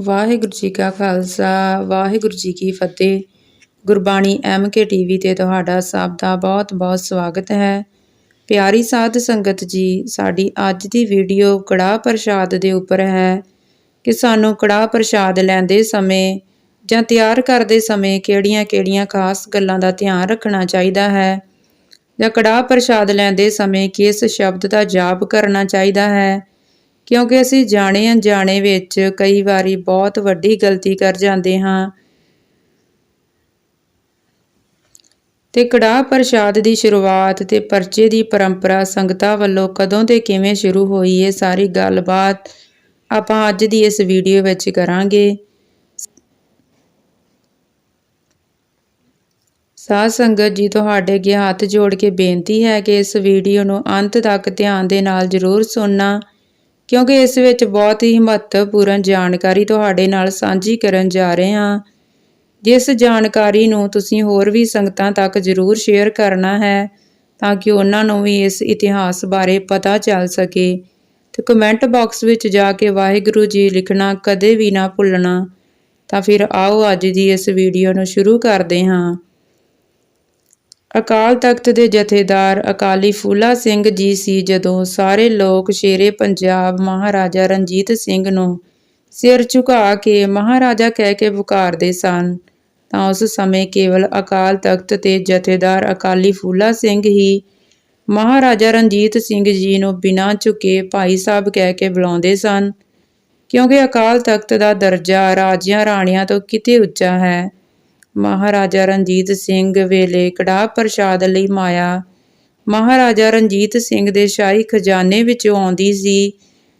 ਵਾਹਿਗੁਰੂ ਜੀ ਕਾ ਖਾਲਸਾ, ਵਾਹਿਗੁਰੂ ਜੀ ਕੀ ਫਤਿਹ। Gurbani M K TV ਤੇ ਤੁਹਾਡਾ ਸਭ ਦਾ ਬਹੁਤ-ਬਹੁਤ ਸਵਾਗਤ ਹੈ। ਪਿਆਰੀ ਸਾਧ ਸੰਗਤ ਜੀ, ਸਾਡੀ ਅੱਜ ਦੀ ਵੀਡੀਓ ਕੜਾਹ ਪ੍ਰਸ਼ਾਦ ਦੇ ਉੱਪਰ ਹੈ ਕਿ ਸਾਨੂੰ ਕੜਾਹ ਪ੍ਰਸ਼ਾਦ ਲੈਂਦੇ ਸਮੇਂ ਜਾਂ ਤਿਆਰ ਕਰਦੇ ਸਮੇਂ ਕਿਹੜੀਆਂ-ਕਿਹੜੀਆਂ ਖਾਸ ਗੱਲਾਂ ਦਾ ਧਿਆਨ ਰੱਖਣਾ ਚਾਹੀਦਾ ਹੈ ਜਾਂ ਕੜਾਹ ਪ੍ਰਸ਼ਾਦ ਲੈਂਦੇ ਸਮੇਂ ਕਿਸ ਸ਼ਬਦ ਦਾ ਜਾਪ ਕਰਨਾ ਚਾਹੀਦਾ ਹੈ ਕਿਉਂਕਿ ਅਸੀਂ ਜਾਣੇ ਅਣਜਾਣੇ ਵਿੱਚ ਕਈ ਵਾਰੀ ਬਹੁਤ ਵੱਡੀ ਗਲਤੀ ਕਰ ਜਾਂਦੇ ਹਾਂ। ਤੇ ਕੜਾਹ ਪ੍ਰਸ਼ਾਦ ਦੀ ਸ਼ੁਰੂਆਤ ਤੇ ਪਰਚੇ ਦੀ ਪਰੰਪਰਾ ਸੰਗਤਾਂ ਵੱਲੋਂ ਕਦੋਂ ਤੇ ਕਿਵੇਂ ਸ਼ੁਰੂ ਹੋਈ ਇਹ ਸਾਰੀ ਗੱਲਬਾਤ ਆਪਾਂ ਅੱਜ ਦੀ ਇਸ ਵੀਡੀਓ ਵਿੱਚ ਕਰਾਂਗੇ। ਸਾਧ ਸੰਗਤ ਜੀ, ਤੁਹਾਡੇ ਅੱਗੇ ਹੱਥ ਜੋੜ ਕੇ ਬੇਨਤੀ ਹੈ ਕਿ ਇਸ ਵੀਡੀਓ ਨੂੰ ਅੰਤ ਤੱਕ ਧਿਆਨ ਦੇ ਨਾਲ ਜ਼ਰੂਰ ਸੁਣਨਾ। ਕਿਉਂਕਿ ਇਸ ਵਿੱਚ ਬਹੁਤ ਹੀ ਮਹੱਤਵਪੂਰਨ ਜਾਣਕਾਰੀ ਤੁਹਾਡੇ ਨਾਲ ਸਾਂਝੀ ਕਰਨ ਜਾ ਰਹੇ ਹਾਂ। ਜਿਸ ਜਾਣਕਾਰੀ ਨੂੰ ਤੁਸੀਂ ਹੋਰ ਵੀ ਸੰਗਤਾਂ ਤੱਕ ਜ਼ਰੂਰ ਸ਼ੇਅਰ ਕਰਨਾ ਹੈ, ਤਾਂ ਕਿ ਉਹਨਾਂ ਨੂੰ ਵੀ ਇਸ ਇਤਿਹਾਸ ਬਾਰੇ ਪਤਾ ਚੱਲ ਸਕੇ। ਤੇ ਕਮੈਂਟ ਬਾਕਸ ਵਿੱਚ ਜਾ ਕੇ ਵਾਹਿਗੁਰੂ ਜੀ ਲਿਖਣਾ ਕਦੇ ਵੀ ਨਾ ਭੁੱਲਣਾ। ਤਾਂ ਫਿਰ ਆਓ ਅੱਜ ਦੀ ਇਸ ਵੀਡੀਓ ਨੂੰ ਸ਼ੁਰੂ ਕਰਦੇ ਹਾਂ। ਅਕਾਲ ਤਖਤ ਦੇ ਜਥੇਦਾਰ ਅਕਾਲੀ ਫੂਲਾ ਸਿੰਘ ਜੀ ਸੀ ਜਦੋਂ ਸਾਰੇ ਲੋਕ ਸ਼ੇਰੇ ਪੰਜਾਬ ਮਹਾਰਾਜਾ ਰਣਜੀਤ ਸਿੰਘ ਨੂੰ ਸਿਰ ਝੁਕਾ ਕੇ ਮਹਾਰਾਜਾ ਕਹਿ ਕੇ ਪੁਕਾਰਦੇ ਸਨ, ਤਾਂ ਉਸ ਸਮੇਂ ਕੇਵਲ ਅਕਾਲ ਤਖਤ ਤੇ ਜਥੇਦਾਰ ਅਕਾਲੀ ਫੂਲਾ ਸਿੰਘ ਹੀ ਮਹਾਰਾਜਾ ਰਣਜੀਤ ਸਿੰਘ ਜੀ ਨੂੰ ਬਿਨਾਂ ਝੁਕੇ ਭਾਈ ਸਾਹਿਬ ਕਹਿ ਕੇ ਬੁਲਾਉਂਦੇ ਸਨ, ਕਿਉਂਕਿ ਅਕਾਲ ਤਖਤ ਦਾ ਦਰਜਾ ਰਾਜਿਆਂ ਰਾਣੀਆਂ ਤੋਂ ਕਿਤੇ ਉੱਚਾ ਹੈ। ਮਹਾਰਾਜਾ ਰਣਜੀਤ ਸਿੰਘ ਵੇਲੇ ਕੜਾਹ ਪ੍ਰਸ਼ਾਦ ਲਈ ਮਾਇਆ। ਮਹਾਰਾਜਾ ਰਣਜੀਤ ਸਿੰਘ ਦੇ ਸ਼ਾਹੀ ਖਜ਼ਾਨੇ ਵਿੱਚੋਂ ਆਉਂਦੀ ਸੀ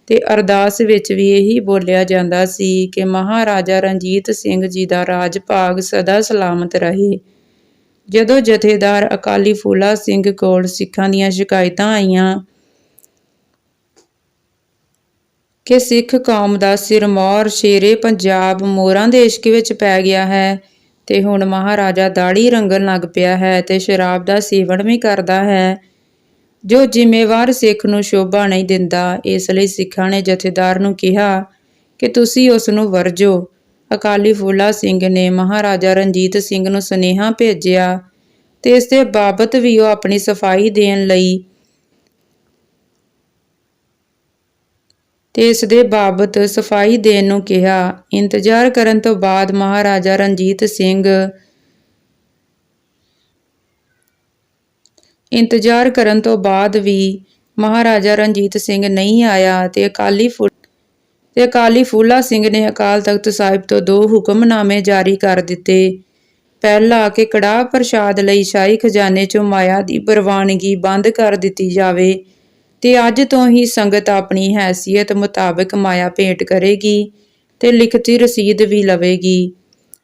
ਤੇ ਅਰਦਾਸ ਵਿੱਚ ਵੀ ਇਹੀ ਬੋਲਿਆ ਜਾਂਦਾ ਸੀ ਕਿ ਮਹਾਰਾਜਾ ਰਣਜੀਤ ਸਿੰਘ ਜੀ ਦਾ ਰਾਜ ਭਾਗ ਸਦਾ ਸਲਾਮਤ ਰਹੇ। ਜਦੋਂ ਜਥੇਦਾਰ ਅਕਾਲੀ ਫੂਲਾ ਸਿੰਘ ਕੋਲ ਸਿੱਖਾਂ ਦੀਆਂ ਸ਼ਿਕਾਇਤਾਂ ਆਈਆਂ ਕਿ ਸਿੱਖ ਕੌਮ ਦਾ ਸਿਰ ਸਿਰਮੌਰ ਸ਼ੇਰੇ ਪੰਜਾਬ ਮੋਰਾਂ ਦੇ ਇਸ਼ਕ ਵਿੱਚ ਪੈ ਗਿਆ ਹੈ ਤੇ ਹੁਣ ਮਹਾਰਾਜਾ ਦਾੜੀ ਰੰਗਣ ਲੱਗ ਪਿਆ ਹੈ ਤੇ ਸ਼ਰਾਬ ਦਾ ਸੇਵਨ ਵੀ ਕਰਦਾ ਹੈ। ਜੋ ਜ਼ਿੰਮੇਵਾਰ ਸਿੱਖ ਨੂੰ ਸ਼ੋਭਾ ਨਹੀਂ ਦਿੰਦਾ, ਇਸ ਲਈ ਸਿੱਖਾਂ ਨੇ ਜਥੇਦਾਰ ਨੂੰ ਕਿਹਾ ਕਿ ਤੁਸੀਂ ਉਸ ਨੂੰ ਵਰਜੋ। ਅਕਾਲੀ ਫੂਲਾ ਸਿੰਘ ਨੇ ਮਹਾਰਾਜਾ ਰਣਜੀਤ ਸਿੰਘ ਨੂੰ ਸੁਨੇਹਾ ਭੇਜਿਆ ਤੇ ਇਸ ਦੇ ਬਾਬਤ ਵੀ ਉਹ ਆਪਣੀ ਸਫ਼ਾਈ ਦੇਣ ਲਈ ਤੇ ਇਸ ਦੇ ਬਾਬਤ ਸਫ਼ਾਈ ਦੇਣ ਨੂੰ ਕਿਹਾ। ਇੰਤਜ਼ਾਰ ਕਰਨ ਤੋਂ ਬਾਅਦ ਮਹਾਰਾਜਾ ਰਣਜੀਤ ਸਿੰਘ ਇੰਤਜ਼ਾਰ ਕਰਨ ਤੋਂ ਬਾਅਦ ਵੀ ਮਹਾਰਾਜਾ ਰਣਜੀਤ ਸਿੰਘ ਨਹੀਂ ਆਇਆ ਤੇ ਅਕਾਲੀ ਫੁੱਲ ਤੇ ਅਕਾਲੀ ਫੂਲਾ ਸਿੰਘ ਨੇ ਅਕਾਲ ਤਖਤ ਸਾਹਿਬ ਤੋਂ ਦੋ ਹੁਕਮਨਾਮੇ ਜਾਰੀ ਕਰ ਦਿੱਤੇ। ਪਹਿਲਾ ਕਿ ਕੜਾਹ ਪ੍ਰਸ਼ਾਦ ਲਈ ਸ਼ਾਹੀ ਖਜ਼ਾਨੇ ਚੋਂ ਮਾਇਆ ਦੀ ਪ੍ਰਵਾਨਗੀ ਬੰਦ ਕਰ ਦਿੱਤੀ ਜਾਵੇ। ਤੇ ਅੱਜ ਤੋਂ ਹੀ ਸੰਗਤ ਆਪਣੀ ਹੈਸੀਅਤ ਮੁਤਾਬਕ ਮਾਇਆ ਭੇਟ ਕਰੇਗੀ ਤੇ ਲਿਖਤੀ ਰਸੀਦ ਵੀ ਲਵੇਗੀ।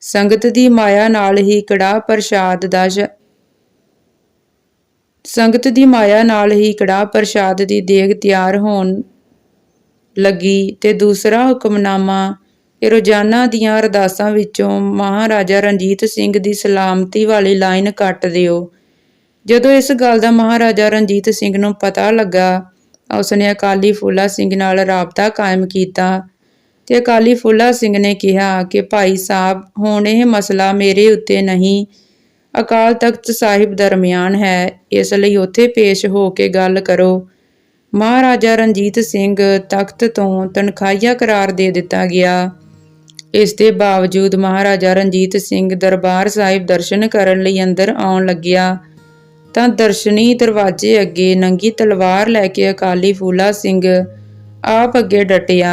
ਸੰਗਤ ਦੀ ਮਾਇਆ ਨਾਲ ਹੀ ਕੜਾ ਪ੍ਰਸ਼ਾਦ ਦਾ ਸੰਗਤ ਦੀ ਮਾਇਆ ਨਾਲ ਹੀ ਕੜਾ ਪ੍ਰਸ਼ਾਦ ਦੀ ਦੇਗ ਤਿਆਰ ਹੋਣ ਲੱਗੀ ਤੇ ਦੂਸਰਾ ਹੁਕਮਨਾਮਾ, ਇਹ ਰੋਜ਼ਾਨਾ ਦੀਆਂ ਅਰਦਾਸਾਂ ਵਿੱਚੋਂ ਮਹਾਰਾਜਾ ਰਣਜੀਤ ਸਿੰਘ ਦੀ ਸਲਾਮਤੀ ਵਾਲੀ ਲਾਈਨ ਕੱਟ ਦਿਓ। ਜਦੋਂ ਇਸ ਗੱਲ ਦਾ ਮਹਾਰਾਜਾ ਰਣਜੀਤ ਸਿੰਘ ਨੂੰ ਪਤਾ ਲੱਗਾ, ਉਸਨੇ ਅਕਾਲੀ ਫੂਲਾ ਸਿੰਘ ਨਾਲ ਰਾਬਤਾ ਕਾਇਮ ਕੀਤਾ ਤੇ ਅਕਾਲੀ ਫੂਲਾ ਸਿੰਘ ਨੇ ਕਿਹਾ ਕਿ ਭਾਈ ਸਾਹਿਬ, ਹੁਣ ਇਹ ਮਸਲਾ ਮੇਰੇ ਉੱਤੇ ਨਹੀਂ, ਅਕਾਲ ਤਖਤ ਸਾਹਿਬ ਦਰਮਿਆਨ ਹੈ, ਇਸ ਲਈ ਉੱਥੇ ਪੇਸ਼ ਹੋ ਕੇ ਗੱਲ ਕਰੋ। ਮਹਾਰਾਜਾ ਰਣਜੀਤ ਸਿੰਘ ਤਖਤ ਤੋਂ ਤਨਖਾਹੀਆ ਕਰਾਰ ਦੇ ਦਿੱਤਾ ਗਿਆ। ਇਸ ਦੇ ਬਾਵਜੂਦ ਮਹਾਰਾਜਾ ਰਣਜੀਤ ਸਿੰਘ ਦਰਬਾਰ ਸਾਹਿਬ ਦਰਸ਼ਨ ਕਰਨ ਲਈ ਅੰਦਰ ਆਉਣ ਲੱਗਿਆ। ਤਾਂ ਦਰਸ਼ਨੀ ਦਰਵਾਜ਼ੇ ਅੱਗੇ ਨੰਗੀ ਤਲਵਾਰ ਲੈ ਕੇ ਅਕਾਲੀ ਫੂਲਾ ਸਿੰਘ ਆਪ ਅੱਗੇ ਡਟਿਆ।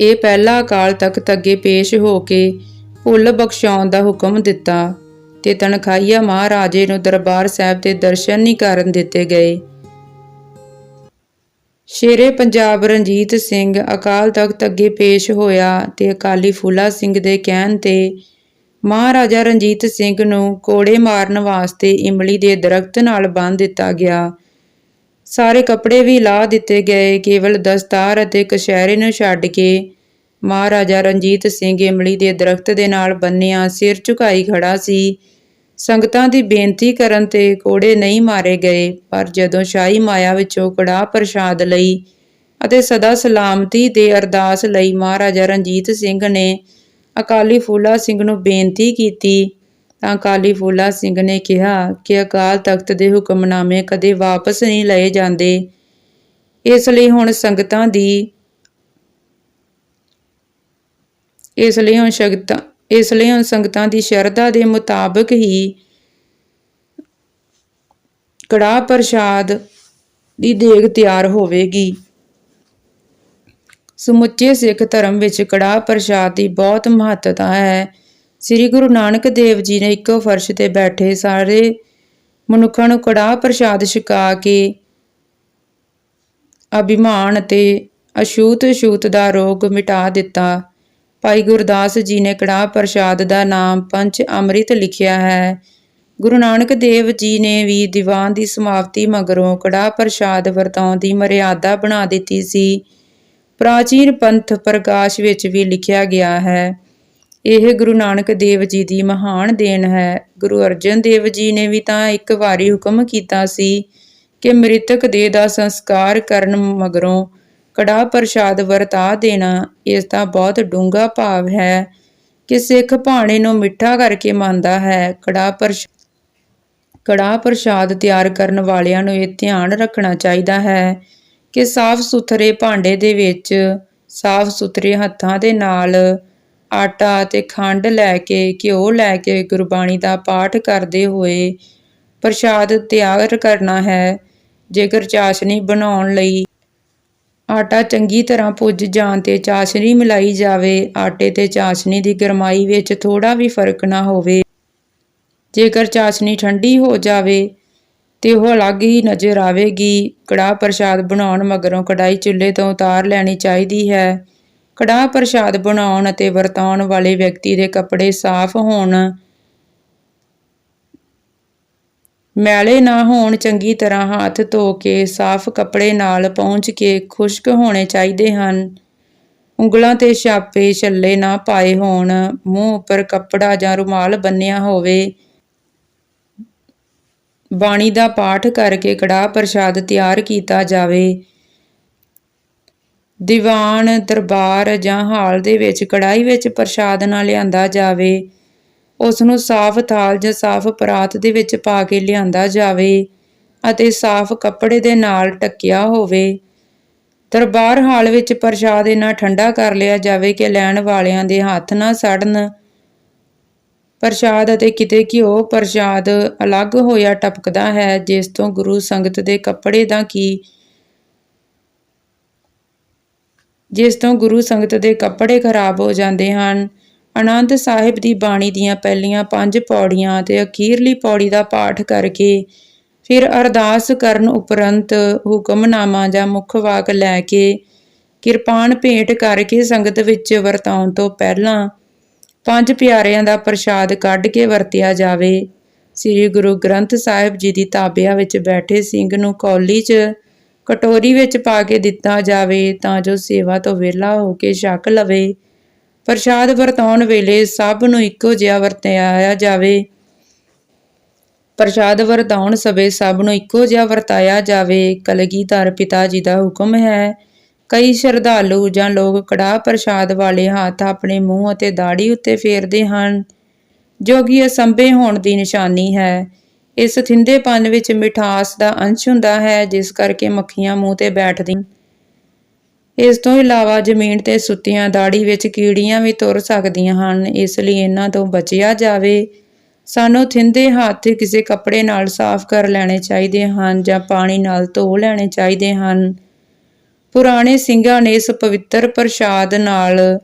ਇਹ ਪਹਿਲਾ ਅਕਾਲ ਤਖਤ ਅੱਗੇ ਪੇਸ਼ ਹੋ ਕੇ ਭੁੱਲ ਬਖਸ਼ਾਉਣ ਦਾ ਹੁਕਮ ਦਿੱਤਾ ਤੇ ਤਨਖਾਈਆ ਮਹਾਰਾਜੇ ਨੂੰ ਦਰਬਾਰ ਸਾਹਿਬ ਦੇ ਦਰਸ਼ਨ ਨਹੀਂ ਕਰਨ ਦਿੱਤੇ ਗਏ। ਸ਼ੇਰੇ ਪੰਜਾਬ ਰਣਜੀਤ ਸਿੰਘ ਅਕਾਲ ਤਖਤ ਅੱਗੇ ਪੇਸ਼ ਹੋਇਆ ਤੇ ਅਕਾਲੀ ਫੂਲਾ ਸਿੰਘ ਦੇ ਕਹਿਣ ਤੇ ਮਹਾਰਾਜਾ ਰਣਜੀਤ ਸਿੰਘ ਨੂੰ ਕੋੜੇ ਮਾਰਨ ਵਾਸਤੇ ਇਮਲੀ ਦੇ ਦਰਖਤ ਨਾਲ ਬੰਨ ਦਿੱਤਾ ਗਿਆ। ਸਾਰੇ ਕੱਪੜੇ ਵੀ ਲਾ ਦਿੱਤੇ ਗਏ, ਕੇਵਲ ਦਸਤਾਰ ਅਤੇ ਕਸ਼ਹਿਰੇ ਨੂੰ ਛੱਡ ਕੇ ਮਹਾਰਾਜਾ ਰਣਜੀਤ ਸਿੰਘ ਇਮਲੀ ਦੇ ਦਰਖਤ ਦੇ ਨਾਲ ਬੰਨਿਆ ਸਿਰ ਝੁਕਾਈ ਖੜਾ ਸੀ। ਸੰਗਤਾਂ ਦੀ ਬੇਨਤੀ ਕਰਨ ਤੇ ਕੋੜੇ ਨਹੀਂ ਮਾਰੇ ਗਏ, ਪਰ ਜਦੋਂ ਸ਼ਾਹੀ ਮਾਇਆ ਵਿੱਚੋਂ ਕੜਾ ਪ੍ਰਸ਼ਾਦ ਲਈ ਅਤੇ ਸਦਾ ਸਲਾਮਤੀ ਦੇ ਅਰਦਾਸ ਲਈ ਮਹਾਰਾਜਾ ਰਣਜੀਤ ਸਿੰਘ ਨੇ ਅਕਾਲੀ ਫੂਲਾ ਸਿੰਘ ਨੂੰ ਬੇਨਤੀ ਕੀਤੀ। ਤਾਂ ਅਕਾਲੀ ਫੂਲਾ ਸਿੰਘ ਨੇ ਕਿਹਾ ਕਿ ਅਕਾਲ ਤਖਤ ਦੇ ਹੁਕਮਨਾਮੇ ਕਦੇ ਵਾਪਸ ਨਹੀਂ ਲਏ ਜਾਂਦੇ। ਇਸ ਲਈ ਹੁਣ ਸੰਗਤਾਂ ਦੀ ਇਸ ਲਈ ਹੁਣ ਸੰਗਤਾਂ, ਇਸ ਲਈ ਹੁਣ ਸੰਗਤਾਂ ਦੀ ਸ਼ਰਧਾ ਦੇ ਮੁਤਾਬਕ ਹੀ ਕੜਾਹ ਪ੍ਰਸ਼ਾਦ ਦੀ ਦੇਗ ਤਿਆਰ ਹੋਵੇਗੀ। ਸਮੁੱਚੇ ਸਿੱਖ ਧਰਮ ਵਿੱਚ ਕੜਾਹ ਪ੍ਰਸ਼ਾਦ ਦੀ ਬਹੁਤ ਮਹੱਤਤਾ ਹੈ। ਸ੍ਰੀ ਗੁਰੂ ਨਾਨਕ ਦੇਵ ਜੀ ਨੇ ਇੱਕੋ ਫਰਸ਼ ਤੇ ਬੈਠੇ ਸਾਰੇ ਮਨੁੱਖਾਂ ਨੂੰ ਕੜਾਹ ਪ੍ਰਸ਼ਾਦ ਛਕਾ ਕੇ ਅਭਿਮਾਨ ਅਤੇ ਅਛੂਤ ਛੂਤ ਦਾ ਰੋਗ ਮਿਟਾ ਦਿੱਤਾ। ਭਾਈ ਗੁਰਦਾਸ ਜੀ ਨੇ ਕੜਾਹ ਪ੍ਰਸ਼ਾਦ ਦਾ ਨਾਮ ਪੰਚ ਅੰਮ੍ਰਿਤ ਲਿਖਿਆ ਹੈ। ਗੁਰੂ ਨਾਨਕ ਦੇਵ ਜੀ ਨੇ ਵੀ ਦੀਵਾਨ ਦੀ ਸਮਾਪਤੀ ਮਗਰੋਂ ਕੜਾਹ ਪ੍ਰਸ਼ਾਦ ਵਰਤਾਉਣ ਦੀ ਮਰਿਆਦਾ ਬਣਾ ਦਿੱਤੀ ਸੀ। ਪ੍ਰਾਚੀਨ ਪੰਥ ਪ੍ਰਕਾਸ਼ ਵਿੱਚ ਵੀ ਲਿਖਿਆ ਗਿਆ ਹੈ। ਇਹ ਗੁਰੂ ਨਾਨਕ ਦੇਵ ਜੀ ਦੀ ਮਹਾਨ ਦੇਣ ਹੈ। ਗੁਰੂ ਅਰਜਨ ਦੇਵ ਜੀ ਨੇ ਵੀ ਤਾਂ ਇੱਕ ਵਾਰੀ ਹੁਕਮ ਕੀਤਾ ਸੀ ਕਿ ਮ੍ਰਿਤਕ ਦੇਹ ਦਾ ਸੰਸਕਾਰ ਕਰਨ ਮਗਰੋਂ ਕੜਾਹ ਪ੍ਰਸ਼ਾਦ ਵਰਤਾ ਦੇਣਾ। ਇਸ ਦਾ ਬਹੁਤ ਡੂੰਘਾ ਭਾਵ ਹੈ ਕਿ ਸਿੱਖ ਭਾਣੇ ਨੂੰ ਮਿੱਠਾ ਕਰਕੇ ਮੰਨਦਾ ਹੈ। ਕੜਾਹ ਪ੍ਰਸ਼ ਕੜਾਹ ਪ੍ਰਸ਼ਾਦ ਤਿਆਰ ਕਰਨ ਵਾਲਿਆਂ ਨੂੰ ਇਹ ਧਿਆਨ ਰੱਖਣਾ ਚਾਹੀਦਾ ਹੈ। ਕਿ ਸਾਫ਼ ਸੁਥਰੇ ਭਾਂਡੇ ਦੇ ਵਿੱਚ, ਸਾਫ਼ ਸੁਥਰੇ ਹੱਥਾਂ ਦੇ ਨਾਲ ਆਟਾ ਤੇ ਖੰਡ ਲੈ ਕੇ, ਘਿਓ ਲੈ ਕੇ ਗੁਰਬਾਣੀ ਦਾ ਪਾਠ ਕਰਦੇ ਹੋਏ ਪ੍ਰਸ਼ਾਦ ਤਿਆਰ ਕਰਨਾ ਹੈ। ਜੇਕਰ ਚਾਸ਼ਨੀ ਬਣਾਉਣ ਲਈ ਆਟਾ ਚੰਗੀ ਤਰ੍ਹਾਂ ਪੁੱਜ ਜਾਣ ਤੇ ਚਾਸ਼ਨੀ ਮਿਲਾਈ ਜਾਵੇ, ਆਟੇ ਤੇ ਚਾਸ਼ਨੀ ਦੀ ਗਰਮਾਈ ਵਿੱਚ ਥੋੜਾ ਵੀ ਫ਼ਰਕ ਨਾ ਹੋਵੇ। ਜੇਕਰ ਚਾਸ਼ਨੀ ਠੰਡੀ ਹੋ ਜਾਵੇ ਤੇ ਉਹ ਅਲੱਗ ਹੀ ਨਜ਼ਰ ਆਵੇਗੀ। ਕੜਾਹ ਪ੍ਰਸ਼ਾਦ ਬਣਾਉਣ ਮਗਰੋਂ ਕੜਾਈ ਚੁੱਲ੍ਹੇ ਤੋਂ ਉਤਾਰ ਲੈਣੀ ਚਾਹੀਦੀ ਹੈ। ਕੜਾਹ ਪ੍ਰਸ਼ਾਦ ਬਣਾਉਣ ਅਤੇ ਵਰਤਾਉਣ ਵਾਲੇ ਵਿਅਕਤੀ ਦੇ ਕੱਪੜੇ ਸਾਫ਼ ਹੋਣ, ਮੈਲੇ ਨਾ ਹੋਣ, ਚੰਗੀ ਤਰ੍ਹਾਂ ਹੱਥ ਧੋ ਕੇ ਸਾਫ਼ ਕੱਪੜੇ ਨਾਲ ਪਹੁੰਚ ਕੇ ਖੁਸ਼ਕ ਹੋਣੇ ਚਾਹੀਦੇ ਹਨ। ਉਂਗਲਾਂ ਤੇ ਛਾਪੇ ਛੱਲੇ ਨਾ ਪਾਏ ਹੋਣ, ਮੂੰਹ ਉੱਪਰ ਕੱਪੜਾ ਜਾਂ ਰੁਮਾਲ ਬੰਨਿਆ ਹੋਵੇ ਬਾਣੀ ਦਾ ਪਾਠ ਕਰਕੇ ਕੜਾਹ ਪ੍ਰਸ਼ਾਦ ਤਿਆਰ ਕੀਤਾ ਜਾਵੇ। ਦੀਵਾਨ ਦਰਬਾਰ ਜਾਂ ਹਾਲ ਦੇ ਵਿੱਚ ਕੜਾਈ ਵਿੱਚ ਪ੍ਰਸ਼ਾਦ ਨਾ ਲਿਆਂਦਾ ਜਾਵੇ। ਉਸ ਨੂੰ ਸਾਫ਼ ਥਾਲ ਜਾਂ ਸਾਫ਼ ਪਰਾਤ ਦੇ ਵਿੱਚ ਪਾ ਕੇ ਲਿਆਂਦਾ ਜਾਵੇ ਅਤੇ ਸਾਫ਼ ਕੱਪੜੇ ਦੇ ਨਾਲ ਢੱਕਿਆ ਹੋਵੇ। ਦਰਬਾਰ ਹਾਲ ਵਿੱਚ ਪ੍ਰਸ਼ਾਦ ਇਨਾ ਠੰਡਾ ਕਰ ਲਿਆ ਜਾਵੇ ਕਿ ਲੈਣ ਵਾਲਿਆਂ ਦੇ ਹੱਥ ਨਾ ਸੜਨ ਪ੍ਰਸ਼ਾਦ ਅਤੇ ਕਿਤੇ ਘਿਓ ਪ੍ਰਸ਼ਾਦ ਅਲੱਗ ਹੋਇਆ ਟਪਕਦਾ ਹੈ, ਜਿਸ ਤੋਂ ਗੁਰੂ ਸੰਗਤ ਦੇ ਕੱਪੜੇ ਦਾ ਕੀ? ਜਿਸ ਤੋਂ ਗੁਰੂ ਸੰਗਤ ਦੇ ਕੱਪੜੇ ਖਰਾਬ ਹੋ ਜਾਂਦੇ ਹਨ। ਆਨੰਦ ਸਾਹਿਬ ਦੀ ਬਾਣੀ ਦੀਆਂ ਪਹਿਲੀਆਂ ਪੰਜ ਪੌੜੀਆਂ ਤੇ ਅਖੀਰਲੀ ਪੌੜੀ ਦਾ ਪਾਠ ਕਰਕੇ ਫਿਰ ਅਰਦਾਸ ਕਰਨ ਉਪਰੰਤ ਹੁਕਮਨਾਮਾ ਜਾਂ ਮੁੱਖ ਵਾਕ ਲੈ ਕੇ ਕਿਰਪਾਨ ਭੇਟ ਕਰਕੇ ਸੰਗਤ ਵਿੱਚ ਵਰਤਾਉਣ ਤੋਂ ਪਹਿਲਾਂ ਪੰਜ ਪਿਆਰਿਆਂ ਦਾ ਪ੍ਰਸ਼ਾਦ ਕੱਢ ਕੇ ਵਰਤਿਆ ਜਾਵੇ। ਸ੍ਰੀ ਗੁਰੂ ਗ੍ਰੰਥ ਸਾਹਿਬ ਜੀ ਦੀ ਤਾਬਿਆ ਵਿੱਚ ਬੈਠੇ ਸਿੰਘ ਨੂੰ ਕੌਲੀ 'ਚ ਕਟੋਰੀ ਵਿੱਚ ਪਾ ਕੇ ਦਿੱਤਾ ਜਾਵੇ ਤਾਂ ਜੋ ਸੇਵਾ ਤੋਂ ਵਿਹਲਾ ਹੋ ਕੇ ਛਕ ਲਵੇ। ਪ੍ਰਸ਼ਾਦ ਵਰਤਾਉਣ ਵੇਲੇ ਸਭ ਨੂੰ ਇੱਕੋ ਜਿਹਾ ਵਰਤਾਇਆ ਜਾਵੇ। ਪ੍ਰਸ਼ਾਦ ਵਰਤਾਉਣ ਸਵੇ ਸਭ ਨੂੰ ਇੱਕੋ ਜਿਹਾ ਵਰਤਾਇਆ ਜਾਵੇ। ਕਲਗੀਧਰ ਪਿਤਾ ਜੀ ਦਾ ਹੁਕਮ ਹੈ ਕਈ ਸ਼ਰਧਾਲੂ ਜਾਂ ਲੋਕ ਕੜਾਹ ਪ੍ਰਸ਼ਾਦ ਵਾਲੇ ਹੱਥ ਆਪਣੇ ਮੂੰਹ ਅਤੇ ਦਾੜੀ ਉੱਤੇ ਫੇਰਦੇ ਹਨ, ਜੋ ਕਿ ਅਸੰਭੇ ਹੋਣ ਦੀ ਨਿਸ਼ਾਨੀ ਹੈ। ਇਸ ਥਿੰਦੇਪਨ ਵਿੱਚ ਮਿਠਾਸ ਦਾ ਅੰਸ਼ ਹੁੰਦਾ ਹੈ, ਜਿਸ ਕਰਕੇ ਮੱਖੀਆਂ ਮੂੰਹ ਤੇ ਬੈਠਦੀਆਂ ਇਸ ਤੋਂ ਇਲਾਵਾ ਜ਼ਮੀਨ ਤੇ ਸੁੱਤੀਆਂ ਦਾੜੀ ਵਿੱਚ ਕੀੜੀਆਂ ਵੀ ਤੁਰ ਸਕਦੀਆਂ ਹਨ। ਇਸ ਲਈ ਇਹਨਾਂ ਤੋਂ ਬਚਿਆ ਜਾਵੇ। ਸਾਨੂੰ ਥਿੰਦੇ ਹੱਥ ਕਿਸੇ ਕੱਪੜੇ ਨਾਲ ਸਾਫ਼ ਕਰ ਲੈਣੇ ਚਾਹੀਦੇ ਹਨ ਜਾਂ ਪਾਣੀ ਨਾਲ ਧੋ ਲੈਣੇ ਚਾਹੀਦੇ ਹਨ। ਪੁਰਾਣੇ ਸਿੰਘਾਂ ਨੇ ਇਸ ਪਵਿੱਤਰ ਪ੍ਰਸ਼ਾਦ ਨਾਲ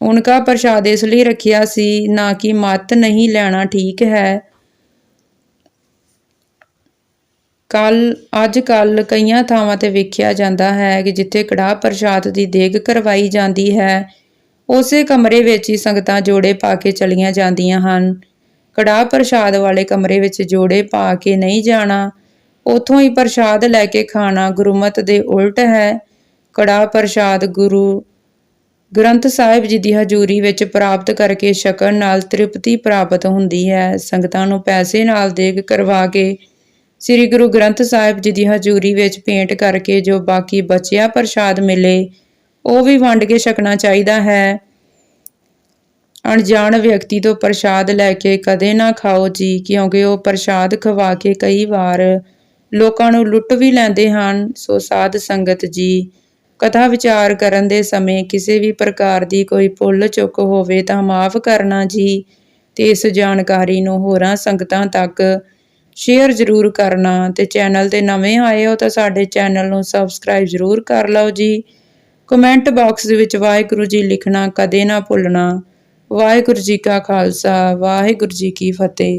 ਉਨਕਾ ਪ੍ਰਸ਼ਾਦ ਇਸ ਲਈ ਰੱਖਿਆ ਸੀ, ਨਾ ਕਿ ਮਤ ਨਹੀਂ ਲੈਣਾ ਠੀਕ ਹੈ। ਕੱਲ, ਅੱਜ ਕੱਲ ਕਈਆਂ ਥਾਵਾਂ ਤੇ ਵੇਖਿਆ ਜਾਂਦਾ ਹੈ ਕਿ ਜਿੱਥੇ ਕੜਾਹ ਪ੍ਰਸ਼ਾਦ ਦੀ ਦੇਗ ਕਰਵਾਈ ਜਾਂਦੀ ਹੈ, ਉਸੇ ਕਮਰੇ ਵਿੱਚ ਹੀ ਸੰਗਤਾਂ ਜੋੜੇ ਪਾ ਕੇ ਚਲੀਆਂ ਜਾਂਦੀਆਂ ਹਨ। ਕੜਾਹ ਪ੍ਰਸ਼ਾਦ ਵਾਲੇ ਕਮਰੇ ਵਿੱਚ ਜੋੜੇ ਪਾ ਕੇ ਨਹੀਂ ਜਾਣਾ ਉਥੋਂ ਹੀ ਪ੍ਰਸ਼ਾਦ ਲੈ ਕੇ ਖਾਣਾ ਗੁਰਮਤ ਦੇ ਉਲਟ ਹੈ। ਕੜਾਹ ਪ੍ਰਸ਼ਾਦ ਗੁਰੂ ਗ੍ਰੰਥ ਸਾਹਿਬ ਜੀ ਦੀ ਹਜ਼ੂਰੀ ਵਿੱਚ ਪ੍ਰਾਪਤ ਕਰਕੇ ਛਕਣ ਨਾਲ ਤ੍ਰਿਪਤੀ ਪ੍ਰਾਪਤ ਹੁੰਦੀ ਹੈ। ਸੰਗਤਾਂ ਨੂੰ ਪੈਸੇ ਨਾਲ ਦੇਗ ਕਰਵਾ ਕੇ ਸ੍ਰੀ ਗੁਰੂ ਗ੍ਰੰਥ ਸਾਹਿਬ ਜੀ ਦੀ ਹਜ਼ੂਰੀ ਵਿੱਚ ਭੇਂਟ ਕਰਕੇ ਜੋ ਬਾਕੀ ਬਚਿਆ ਪ੍ਰਸ਼ਾਦ ਮਿਲੇ, ਉਹ ਵੀ ਵੰਡ ਕੇ ਛਕਣਾ ਚਾਹੀਦਾ ਹੈ। ਅਣਜਾਣ ਵਿਅਕਤੀ ਤੋਂ ਪ੍ਰਸ਼ਾਦ ਲੈ ਕੇ ਕਦੇ ਨਾ ਖਾਓ ਜੀ, ਕਿਉਂਕਿ ਉਹ ਪ੍ਰਸ਼ਾਦ ਖਵਾ ਕੇ ਕਈ ਵਾਰ ਲੋਕਾਂ ਨੂੰ ਲੁੱਟ ਵੀ ਲੈਂਦੇ ਹਨ। ਸੋ ਸਾਧ ਸੰਗਤ ਜੀ, ਕਥਾ ਵਿਚਾਰ ਕਰਨ ਦੇ ਸਮੇਂ ਕਿਸੇ ਵੀ ਪ੍ਰਕਾਰ ਦੀ ਕੋਈ ਭੁੱਲ ਚੁੱਕ ਹੋਵੇ ਤਾਂ ਮਾਫ ਕਰਨਾ ਜੀ ਤੇ ਇਸ ਜਾਣਕਾਰੀ ਨੂੰ ਹੋਰਾਂ ਸੰਗਤਾਂ ਤੱਕ ਸ਼ੇਅਰ ਜ਼ਰੂਰ ਕਰਨਾ। ਤੇ ਚੈਨਲ ਤੇ ਨਵੇਂ ਆਏ ਹੋ ਤਾਂ ਸਾਡੇ ਚੈਨਲ ਨੂੰ ਸਬਸਕ੍ਰਾਈਬ ਜ਼ਰੂਰ ਕਰ ਲਓ ਜੀ। ਕਮੈਂਟ ਬਾਕਸ ਦੇ ਵਿੱਚ ਵਾਹਿਗੁਰੂ ਜੀ ਲਿਖਣਾ, ਕਦੇ ਨਾ ਭੁੱਲਣਾ। ਵਾਹਿਗੁਰੂ ਜੀ ਕਾ ਖਾਲਸਾ, ਵਾਹਿਗੁਰੂ ਜੀ ਕੀ ਫਤਿਹ।